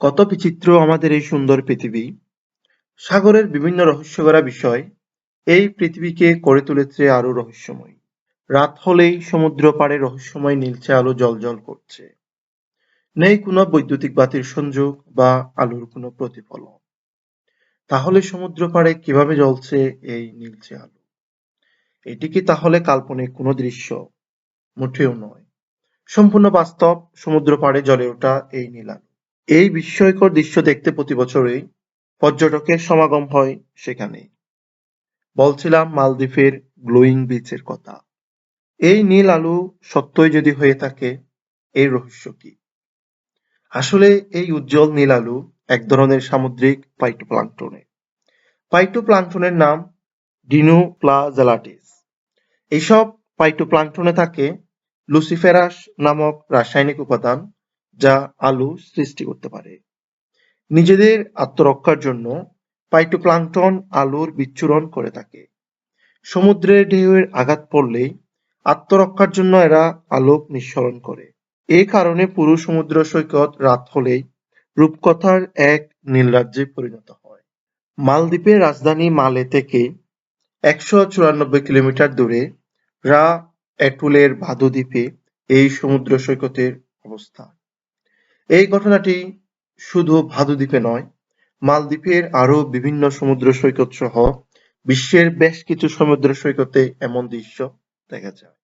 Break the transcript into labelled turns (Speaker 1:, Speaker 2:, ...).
Speaker 1: কত বিচিত্র আমাদের এই সুন্দর পৃথিবী। সাগরের বিভিন্ন রহস্যভরা বিষয় এই পৃথিবীকে করে তুলেছে আরও রহস্যময়। রাত হলেই সমুদ্র পাড়ে রহস্যময় নীলচে আলো জ্বলজ্বল করছে। নেই কোনো বৈদ্যুতিক বাতির সংযোগ বা আলোর কোনো প্রতিফলন। তাহলে সমুদ্র পাড়ে কীভাবে জ্বলছে এই নীলচে আলো? এটি কি তাহলে কাল্পনিক কোনো দৃশ্য? মোটেও নয়। সম্পূর্ণ বাস্তব সমুদ্র পাড়ে জ্বলে ওঠা এই নীল আলো। এই বিস্ময়কর দৃশ্য দেখতে প্রতি বছরই পর্যটকের সমাগম হয় সেখানে। বলছিলাম মালদ্বীপের গ্লোয়িং বিচের কথা। এই নীল আলু সত্যই যদি হয়ে থাকে এই রহস্য কি? আসলে এই উজ্জ্বল নীল আলু এক ধরনের সামুদ্রিক পাইটোপ্লাঙ্কটনের পাইটোপ্লাঙ্কটনের নাম ডিনোপ্লাজালাটিস এইসব পাইটোপ্লাঙ্কটনে থাকে লুসিফেরাস নামক রাসায়নিক উপাদান যা আলো সৃষ্টি করতে পারে। নিজেদের আত্মরক্ষার জন্য পাইটোপ্লাঙ্কটন আলোর বিচ্ছুরণ করে থাকে। সমুদ্রের ঢেউয়ের আঘাত পড়লেই আত্মরক্ষার জন্য এরা আলোক নিঃসরণ করে। এ কারণে পুরো সমুদ্র সৈকত রাত হলেই রূপকথার এক নীলরাজ্যে পরিণত হয়। মালদ্বীপের রাজধানী মালে থেকে একশো চুরানব্বই কিলোমিটার দূরে রা এটুলের ভাদু দ্বীপে এই সমুদ্র সৈকতের অবস্থান। এই ঘটনাটি শুধু ভাদু দ্বীপে নয়, মালদ্বীপের আরও বিভিন্ন সমুদ্র সৈকত সহ বিশ্বের বেশ কিছু সমুদ্র সৈকতে এমন দৃশ্য দেখা যায়।